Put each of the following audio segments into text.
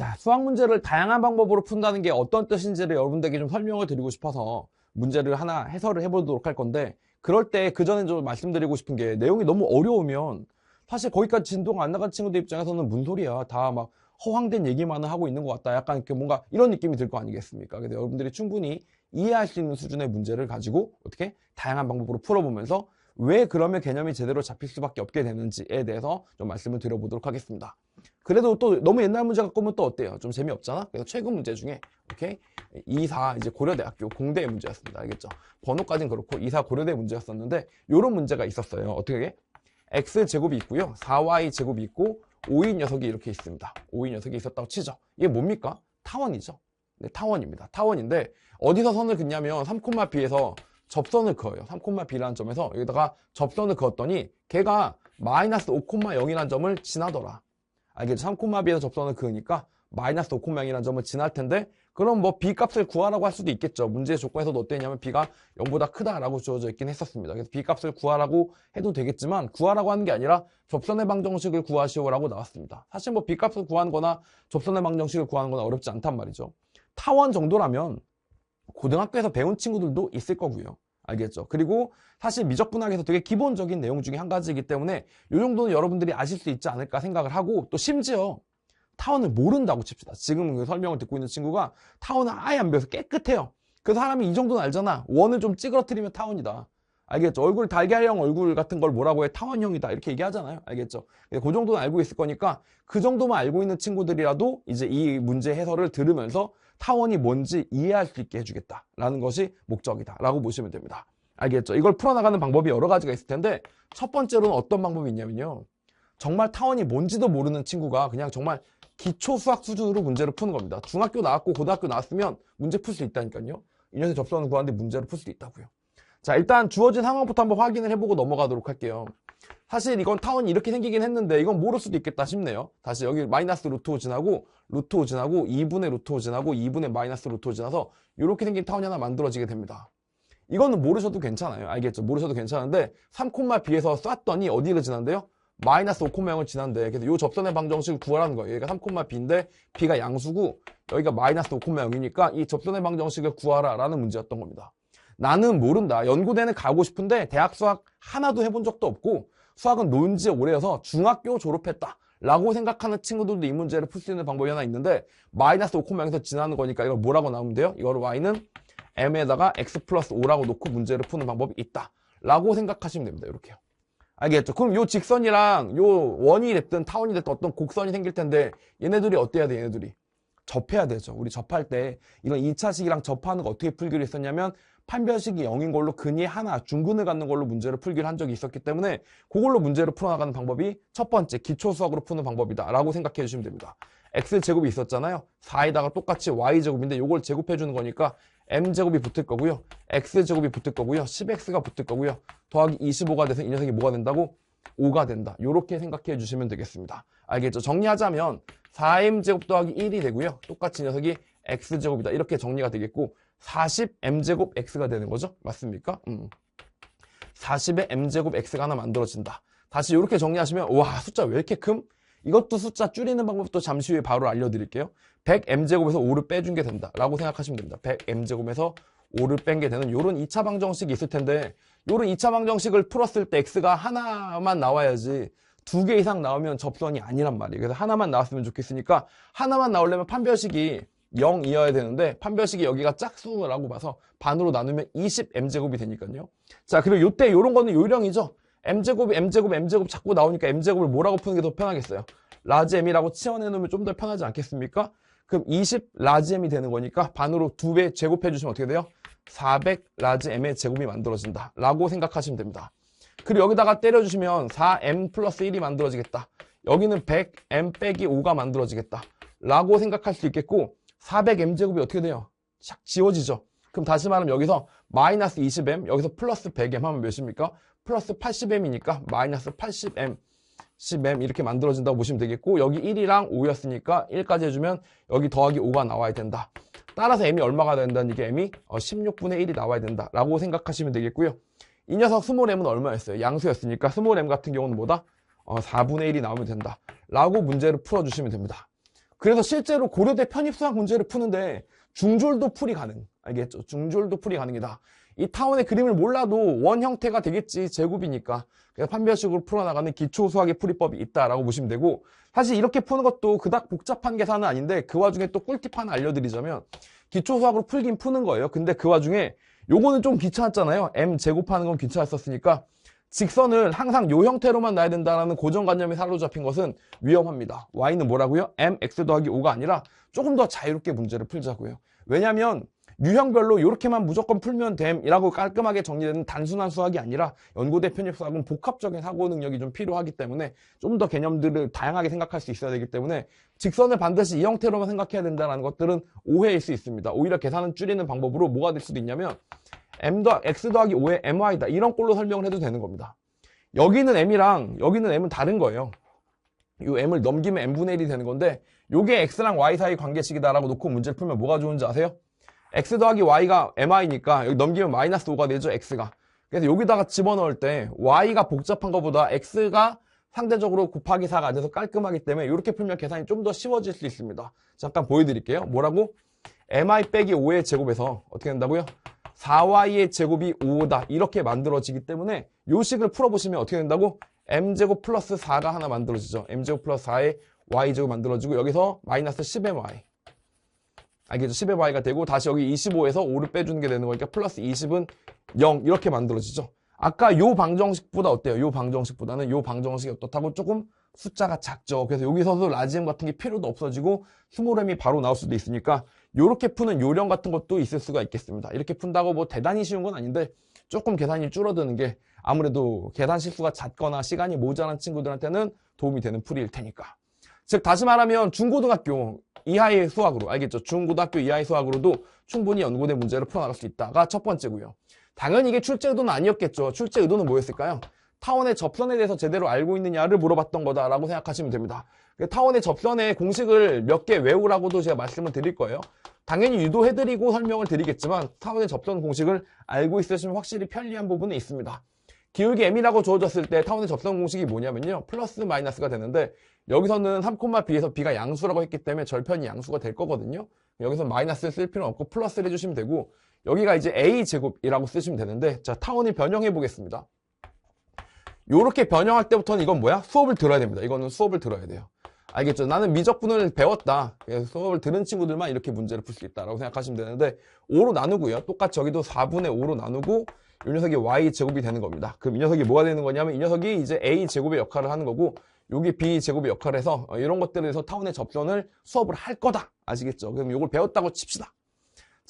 자, 수학 문제를 다양한 방법으로 푼다는 게 어떤 뜻인지를 여러분들에게 좀 설명을 드리고 싶어서 문제를 하나 해설을 해보도록 할 건데 그럴 때 그 전에 좀 말씀드리고 싶은 게 내용이 너무 어려우면 사실 거기까지 진도가 안 나간 친구들 입장에서는 뭔 소리야. 다 막 허황된 얘기만을 하고 있는 것 같다. 약간 이렇게 뭔가 이런 느낌이 들 거 아니겠습니까? 그래서 여러분들이 충분히 이해할 수 있는 수준의 문제를 가지고 어떻게 다양한 방법으로 풀어보면서 왜 그러면 개념이 제대로 잡힐 수밖에 없게 되는지에 대해서 좀 말씀을 드려보도록 하겠습니다. 그래도 또 너무 옛날 문제 갖고 오면 또 어때요? 좀 재미없잖아? 그래서 최근 문제 중에 오케이 2사 이제 고려대학교 공대의 문제였습니다. 알겠죠? 번호까지는 그렇고 2사 고려대 문제였었는데 이런 문제가 있었어요. 어떻게? x 제곱이 있고요. 4y 제곱이 있고 5인 녀석이 이렇게 있습니다. 5인 녀석이 있었다고 치죠. 이게 뭡니까? 타원이죠. 네, 타원입니다. 타원인데 어디서 선을 긋냐면 3,b에서 접선을 그어요. 3,b라는 점에서 여기다가 접선을 그었더니 걔가 마이너스 5,0이라는 점을 지나더라. 알겠죠? 3,b에서 접선을 그으니까 마이너스 5,0이라는 점을 지날 텐데 그럼 뭐 b 값을 구하라고 할 수도 있겠죠. 문제의 조건에서도 어땠냐면 b가 0보다 크다라고 주어져 있긴 했었습니다. 그래서 b 값을 구하라고 해도 되겠지만 구하라고 하는 게 아니라 접선의 방정식을 구하시오라고 나왔습니다. 사실 뭐 b 값을 구하는 거나 접선의 방정식을 구하는 거나 어렵지 않단 말이죠. 타원 정도라면 고등학교에서 배운 친구들도 있을 거고요. 알겠죠? 그리고 사실 미적분학에서 되게 기본적인 내용 중에 한 가지이기 때문에 이 정도는 여러분들이 아실 수 있지 않을까 생각을 하고 또 심지어 타원을 모른다고 칩시다. 지금 그 설명을 듣고 있는 친구가 타원을 아예 안 배워서 깨끗해요. 그 사람이 이 정도는 알잖아. 원을 좀 찌그러뜨리면 타원이다. 알겠죠? 얼굴 달걀형 얼굴 같은 걸 뭐라고 해? 타원형이다. 이렇게 얘기하잖아요. 알겠죠? 그 정도는 알고 있을 거니까 그 정도만 알고 있는 친구들이라도 이제 이 문제 해설을 들으면서 타원이 뭔지 이해할 수 있게 해주겠다. 라는 것이 목적이다. 라고 보시면 됩니다. 알겠죠? 이걸 풀어나가는 방법이 여러 가지가 있을 텐데 첫 번째로는 어떤 방법이 있냐면요. 정말 타원이 뭔지도 모르는 친구가 그냥 정말 기초 수학 수준으로 문제를 푸는 겁니다. 중학교 나왔고 고등학교 나왔으면 문제 풀 수 있다니까요. 인연의 접선을 구하는데 문제를 풀 수 있다고요. 자 일단 주어진 상황부터 한번 확인을 해보고 넘어가도록 할게요. 사실 이건 타원이 이렇게 생기긴 했는데 이건 모를 수도 있겠다 싶네요. 다시 여기 마이너스 루트 5 지나고 루트 5 지나고 2분의 루트 5 지나고 2분의 마이너스 루트 5 지나서 이렇게 생긴 타원이 하나 만들어지게 됩니다. 이거는 모르셔도 괜찮아요. 알겠죠? 모르셔도 괜찮은데 3콤마 B에서 쐈더니 어디를 지난대요? 마이너스 5,0을 지난데 그래서 이 접선의 방정식을 구하라는 거예요. 여기가 3,b인데 b가 양수고 여기가 마이너스 5,0이니까 이 접선의 방정식을 구하라 라는 문제였던 겁니다. 나는 모른다. 연구대는 가고 싶은데 대학 수학 하나도 해본 적도 없고 수학은 논지 오래여서 중학교 졸업했다. 라고 생각하는 친구들도 이 문제를 풀 수 있는 방법이 하나 있는데 마이너스 5,0에서 지나는 거니까 이걸 뭐라고 나오면 돼요? 이거를 y는 m에다가 x 플러스 5라고 놓고 문제를 푸는 방법이 있다. 라고 생각하시면 됩니다. 이렇게요. 알겠죠? 그럼 요 직선이랑 요 원이 됐든 타원이 됐든 어떤 곡선이 생길 텐데 얘네들이 어때야 돼 얘네들이? 접해야 되죠. 우리 접할 때 이건 2차식이랑 접하는 거 어떻게 풀기로 했었냐면 판별식이 0인 걸로 근이 하나 중근을 갖는 걸로 문제를 풀기를 한 적이 있었기 때문에 그걸로 문제를 풀어나가는 방법이 첫 번째 기초 수학으로 푸는 방법이다 라고 생각해 주시면 됩니다. x제곱이 있었잖아요. 4에다가 똑같이 y제곱인데 이걸 제곱해 주는 거니까 m제곱이 붙을 거고요. x제곱이 붙을 거고요. 10x가 붙을 거고요. 더하기 25가 돼서 이 녀석이 뭐가 된다고? 5가 된다. 이렇게 생각해 주시면 되겠습니다. 알겠죠? 정리하자면 4m제곱 더하기 1이 되고요. 똑같이 이 녀석이 x제곱이다. 이렇게 정리가 되겠고 40m제곱 x가 되는 거죠? 맞습니까? 음. 40의 m제곱 x가 하나 만들어진다. 다시 이렇게 정리하시면 와 숫자 왜 이렇게 큼? 이것도 숫자 줄이는 방법도 잠시 후에 바로 알려드릴게요. 100m제곱에서 5를 빼준 게 된다 라고 생각하시면 됩니다. 100m제곱에서 5를 뺀 게 되는 이런 2차 방정식이 있을 텐데 이런 2차 방정식을 풀었을 때 x가 하나만 나와야지 두 개 이상 나오면 접선이 아니란 말이에요. 그래서 하나만 나왔으면 좋겠으니까 하나만 나오려면 판별식이 0이어야 되는데 판별식이 여기가 짝수라고 봐서 반으로 나누면 20m제곱이 되니까요. 자 그리고 이때 이런 거는 요령이죠. m제곱, m제곱, m제곱 자꾸 나오니까 m제곱을 뭐라고 푸는 게 더 편하겠어요? 라지 m이라고 치워내놓으면 좀 더 편하지 않겠습니까? 그럼 20 라지 m이 되는 거니까 반으로 두 배 제곱해 주시면 어떻게 돼요? 400 라지 m의 제곱이 만들어진다 라고 생각하시면 됩니다. 그리고 여기다가 때려주시면 4m 플러스 1이 만들어지겠다. 여기는 100m 빼기 5가 만들어지겠다. 라고 생각할 수 있겠고 400m제곱이 어떻게 돼요? 샥 지워지죠. 그럼 다시 말하면 여기서 마이너스 20m, 여기서 플러스 100m 하면 몇입니까? 플러스 80m이니까 마이너스 80m, 10m 이렇게 만들어진다고 보시면 되겠고 여기 1이랑 5였으니까 1까지 해주면 여기 더하기 5가 나와야 된다. 따라서 m이 얼마가 된다는 게 m이 16분의 어, 1이 나와야 된다 라고 생각하시면 되겠고요. 이 녀석 스몰 m은 얼마였어요? 양수였으니까 스몰 m 같은 경우는 뭐다? 어, 4분의 1이 나오면 된다. 라고 문제를 풀어주시면 됩니다. 그래서 실제로 고려대 편입 수학 문제를 푸는데 중졸도 풀이 가능. 알겠죠? 중졸도 풀이 가능이다. 이 타원의 그림을 몰라도 원 형태가 되겠지. 제곱이니까. 그래서 판별식으로 풀어나가는 기초 수학의 풀이법이 있다라고 보시면 되고 사실 이렇게 푸는 것도 그닥 복잡한 계산은 아닌데 그 와중에 또 꿀팁 하나 알려드리자면 기초 수학으로 풀긴 푸는 거예요. 근데 그 와중에 요거는 좀 귀찮았잖아요. m 제곱하는 건 귀찮았었으니까 직선을 항상 요 형태로만 놔야 된다는 고정관념에 사로잡힌 것은 위험합니다. y는 뭐라고요? mx 더하기 5가 아니라 조금 더 자유롭게 문제를 풀자고요. 왜냐하면 유형별로 이렇게만 무조건 풀면 됨이라고 깔끔하게 정리되는 단순한 수학이 아니라 연고대 편입 수학은 복합적인 사고 능력이 좀 필요하기 때문에 좀 더 개념들을 다양하게 생각할 수 있어야 되기 때문에 직선을 반드시 이 형태로만 생각해야 된다는 것들은 오해일 수 있습니다. 오히려 계산을 줄이는 방법으로 뭐가 될 수도 있냐면 m 더 x 더하기 5의 my다 이런 꼴로 설명을 해도 되는 겁니다. 여기는 m이랑 여기는 m은 다른 거예요. 이 m을 넘기면 m분의 1이 되는 건데 요게 x랑 y 사이 관계식이다라고 놓고 문제를 풀면 뭐가 좋은지 아세요? x 더하기 y가 mi니까 여기 넘기면 마이너스 5가 되죠 x가 그래서 여기다가 집어넣을 때 y가 복잡한 것보다 x가 상대적으로 곱하기 4가 돼서 깔끔하기 때문에 이렇게 풀면 계산이 좀 더 쉬워질 수 있습니다 잠깐 보여드릴게요 뭐라고? mi 빼기 5의 제곱에서 어떻게 된다고요? 4y의 제곱이 5다 이렇게 만들어지기 때문에 이 식을 풀어보시면 어떻게 된다고? m제곱 플러스 4가 하나 만들어지죠 m제곱 플러스 4의 y제곱 만들어지고 여기서 마이너스 10my 알겠죠? 10의 y가 되고 다시 여기 25에서 5를 빼주는 게 되는 거니까 플러스 20은 0 이렇게 만들어지죠. 아까 요 방정식보다 어때요? 요 방정식보다는 요 방정식이 어떻다고 조금 숫자가 작죠. 그래서 여기서도 라지엠 같은 게 필요도 없어지고 스몰엠이 바로 나올 수도 있으니까 요렇게 푸는 요령 같은 것도 있을 수가 있겠습니다. 이렇게 푼다고 뭐 대단히 쉬운 건 아닌데 조금 계산이 줄어드는 게 아무래도 계산 실수가 잦거나 시간이 모자란 친구들한테는 도움이 되는 풀이일 테니까. 즉 다시 말하면 중고등학교 이하의 수학으로 알겠죠? 중고등학교 이하의 수학으로도 충분히 연고된 문제를 풀어나갈 수 있다가 첫 번째고요. 당연히 이게 출제 의도는 아니었겠죠. 출제 의도는 뭐였을까요? 타원의 접선에 대해서 제대로 알고 있느냐를 물어봤던 거다라고 생각하시면 됩니다. 타원의 접선의 공식을 몇 개 외우라고도 제가 말씀을 드릴 거예요. 당연히 유도해드리고 설명을 드리겠지만 타원의 접선 공식을 알고 있으시면 확실히 편리한 부분이 있습니다. 기울기 m이라고 주어졌을 때 타원의 접선 공식이 뭐냐면요. 플러스 마이너스가 되는데 여기서는 3,b에서 b가 양수라고 했기 때문에 절편이 양수가 될 거거든요. 여기서 마이너스를 쓸 필요는 없고 플러스를 해주시면 되고 여기가 이제 a제곱이라고 쓰시면 되는데 자 타원을 변형해 보겠습니다. 이렇게 변형할 때부터는 이건 뭐야? 수업을 들어야 됩니다. 이거는 수업을 들어야 돼요. 알겠죠? 나는 미적분을 배웠다. 수업을 들은 친구들만 이렇게 문제를 풀 수 있다라고 생각하시면 되는데 5로 나누고요. 똑같이 여기도 4분의 5로 나누고 이 녀석이 y제곱이 되는 겁니다. 그럼 이 녀석이 뭐가 되는 거냐면 이 녀석이 이제 a제곱의 역할을 하는 거고 여기 b제곱의 역할을 해서 어, 이런 것들에서 타운의 접선을 수업을 할 거다. 아시겠죠? 그럼 이걸 배웠다고 칩시다.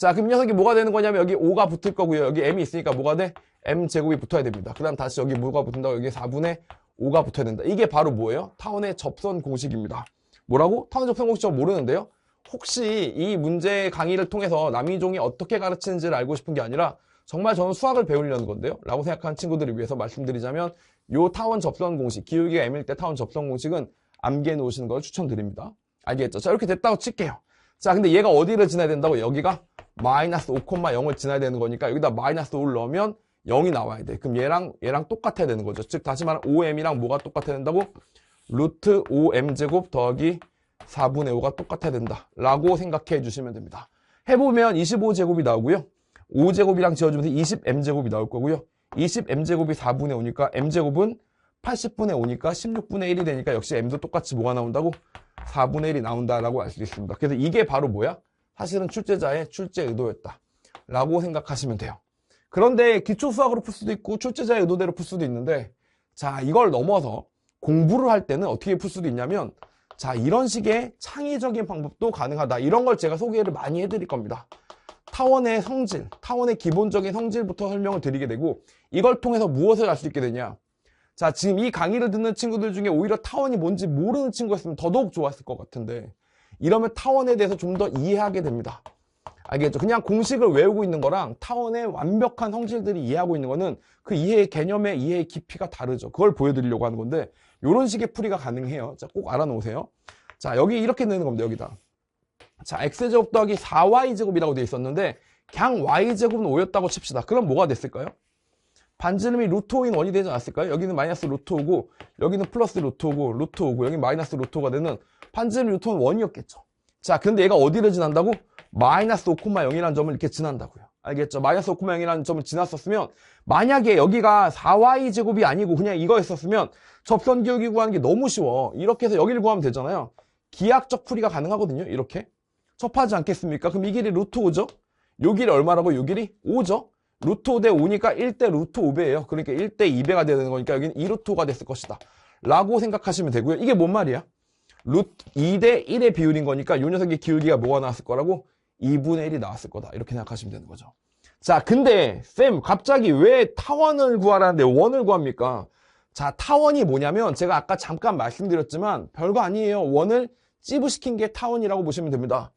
자, 그럼 이 녀석이 뭐가 되는 거냐면 여기 5가 붙을 거고요. 여기 m이 있으니까 뭐가 돼? m제곱이 붙어야 됩니다. 그 다음 다시 여기 뭐가 붙는다고 여기 4분의 5가 붙어야 된다. 이게 바로 뭐예요? 타운의 접선 공식입니다. 뭐라고? 타운 접선 공식 저 모르는데요? 혹시 이 문제 강의를 통해서 남이종이 어떻게 가르치는지를 알고 싶은 게 아니라 정말 저는 수학을 배우려는 건데요. 라고 생각하는 친구들을 위해서 말씀드리자면 요 타원 접선 공식, 기울기가 m일 때 타원 접선 공식은 암기해 놓으시는 걸 추천드립니다. 알겠죠? 자, 이렇게 됐다고 칠게요. 자, 근데 얘가 어디를 지나야 된다고? 여기가 마이너스 5,0을 지나야 되는 거니까 여기다 마이너스 5를 넣으면 0이 나와야 돼. 그럼 얘랑 얘랑 똑같아야 되는 거죠. 즉 다시 말하면 5m이랑 뭐가 똑같아야 된다고? 루트 5m제곱 더하기 4분의 5가 똑같아야 된다. 라고 생각해 주시면 됩니다. 해보면 25제곱이 나오고요. 5제곱이랑 지어주면서 20m제곱이 나올 거고요. 20m제곱이 4분의 5니까 m제곱은 80분의 5니까 16분의 1이 되니까 역시 m도 똑같이 뭐가 나온다고? 4분의 1이 나온다라고 알 수 있습니다. 그래서 이게 바로 뭐야? 사실은 출제자의 출제 의도였다. 라고 생각하시면 돼요. 그런데 기초 수학으로 풀 수도 있고 출제자의 의도대로 풀 수도 있는데 자 이걸 넘어서 공부를 할 때는 어떻게 풀 수도 있냐면 자 이런 식의 창의적인 방법도 가능하다. 이런 걸 제가 소개를 많이 해드릴 겁니다. 타원의 성질, 타원의 기본적인 성질부터 설명을 드리게 되고 이걸 통해서 무엇을 알 수 있게 되냐 자 지금 이 강의를 듣는 친구들 중에 오히려 타원이 뭔지 모르는 친구였으면 더더욱 좋았을 것 같은데 이러면 타원에 대해서 좀 더 이해하게 됩니다 알겠죠? 그냥 공식을 외우고 있는 거랑 타원의 완벽한 성질들이 이해하고 있는 거는 그 이해의 개념의 이해의 깊이가 다르죠 그걸 보여드리려고 하는 건데 이런 식의 풀이가 가능해요 자 꼭 알아놓으세요 자 여기 이렇게 내는 겁니다 여기다 자, x제곱 더하기 4y제곱이라고 되어 있었는데 그냥 y제곱은 5였다고 칩시다. 그럼 뭐가 됐을까요? 반지름이 루트 5인 원이 되지 않았을까요? 여기는 마이너스 루트 5고 여기는 플러스 루트 5고 루트 5고 여기 마이너스 루트 5가 되는 반지름 루트 5는 원이었겠죠. 자, 근데 얘가 어디를 지난다고? 마이너스 5,0이라는 점을 이렇게 지난다고요. 알겠죠? 마이너스 5,0이라는 점을 지났었으면 만약에 여기가 4y 제곱이 아니고 그냥 이거였었으면 접선 기울기 구하는 게 너무 쉬워. 이렇게 해서 여기를 구하면 되잖아요. 기하학적 풀이가 가능하거든요. 이렇게. 접하지 않겠습니까? 그럼 이 길이 루트 5죠? 요 길이 얼마라고? 요 길이 5죠? 루트 5대 5니까 1대 루트 5배예요. 그러니까 1대 2배가 되는 거니까 여기는 2루트 5가 됐을 것이다. 라고 생각하시면 되고요. 이게 뭔 말이야? 루트 2대 1의 비율인 거니까 요 녀석의 기울기가 뭐가 나왔을 거라고? 2분의 1이 나왔을 거다. 이렇게 생각하시면 되는 거죠. 자, 근데 쌤 갑자기 왜 타원을 구하라는데 원을 구합니까? 자, 타원이 뭐냐면 제가 아까 잠깐 말씀드렸지만 별거 아니에요. 원을 찌부시킨 게 타원이라고 보시면 됩니다.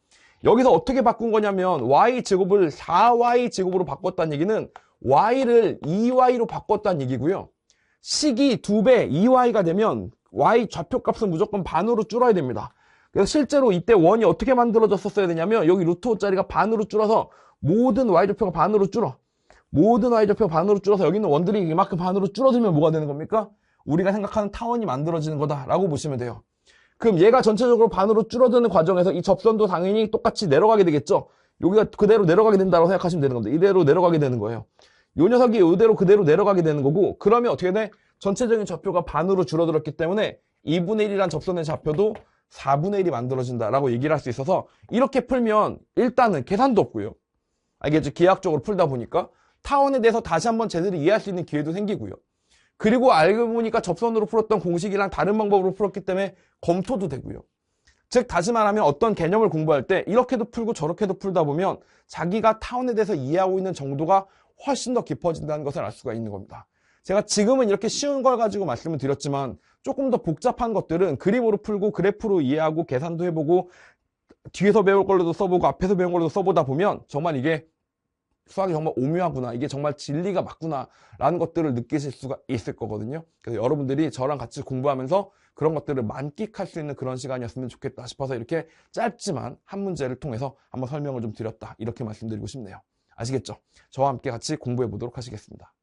여기서 어떻게 바꾼 거냐면 y제곱을 4y제곱으로 바꿨다는 얘기는 y를 2y로 바꿨다는 얘기고요. 식이 2배 2y가 되면 y 좌표값은 무조건 반으로 줄어야 됩니다. 그래서 실제로 이때 원이 어떻게 만들어졌었어야 되냐면 여기 루트 5짜리가 반으로 줄어서 모든 y좌표가 반으로 줄어. 모든 y좌표가 반으로 줄어서 여기 있는 원들이 이만큼 반으로 줄어들면 뭐가 되는 겁니까? 우리가 생각하는 타원이 만들어지는 거다라고 보시면 돼요. 그럼 얘가 전체적으로 반으로 줄어드는 과정에서 이 접선도 당연히 똑같이 내려가게 되겠죠. 여기가 그대로 내려가게 된다고 생각하시면 되는 겁니다. 이대로 내려가게 되는 거예요. 요 녀석이 이대로 그대로 내려가게 되는 거고 그러면 어떻게 돼? 전체적인 좌표가 반으로 줄어들었기 때문에 2분의 1이란 접선의 좌표도 4분의 1이 만들어진다라고 얘기를 할 수 있어서 이렇게 풀면 일단은 계산도 없고요. 알겠죠? 기하학적으로 풀다 보니까 타원에 대해서 다시 한번 제대로 이해할 수 있는 기회도 생기고요. 그리고 알고 보니까 접선으로 풀었던 공식이랑 다른 방법으로 풀었기 때문에 검토도 되고요. 즉 다시 말하면 어떤 개념을 공부할 때 이렇게도 풀고 저렇게도 풀다 보면 자기가 타원에 대해서 이해하고 있는 정도가 훨씬 더 깊어진다는 것을 알 수가 있는 겁니다. 제가 지금은 이렇게 쉬운 걸 가지고 말씀을 드렸지만 조금 더 복잡한 것들은 그림으로 풀고 그래프로 이해하고 계산도 해보고 뒤에서 배울 걸로도 써보고 앞에서 배운 걸로도 써보다 보면 정말 이게 수학이 정말 오묘하구나. 이게 정말 진리가 맞구나 라는 것들을 느끼실 수가 있을 거거든요. 그래서 여러분들이 저랑 같이 공부하면서 그런 것들을 만끽할 수 있는 그런 시간이었으면 좋겠다 싶어서 이렇게 짧지만 한 문제를 통해서 한번 설명을 좀 드렸다. 이렇게 말씀드리고 싶네요. 아시겠죠? 저와 함께 같이 공부해 보도록 하시겠습니다